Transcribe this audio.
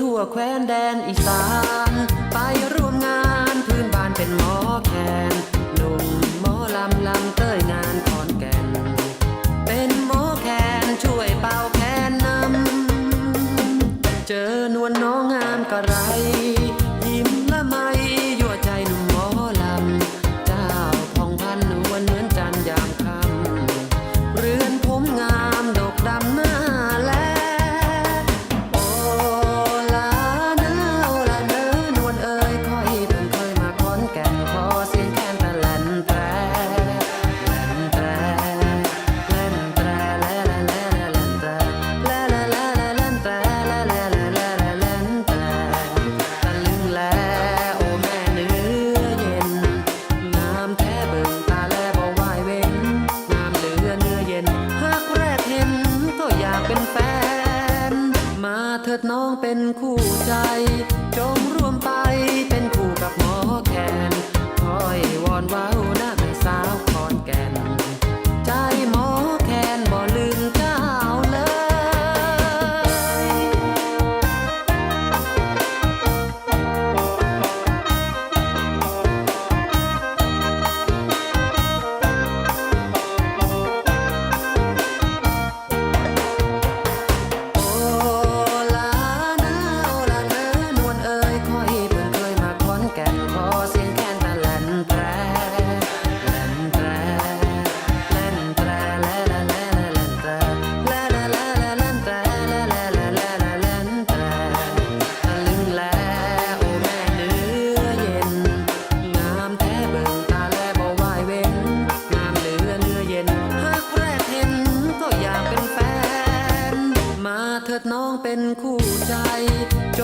ทั่วแคว้นแดนอีสาน ไปร่วมงานพื้นบ้านเป็นหมอแคนหนุ่มหมอลำลำเต้ยงานคอนแก่น เป็นหมอแคนช่วยเป่าแคนนำเจอนวลน้องงามกระไร เถิดน้องเป็นคู่ใจ จงร่วมไป ดน้องเป็นคู่ใจจ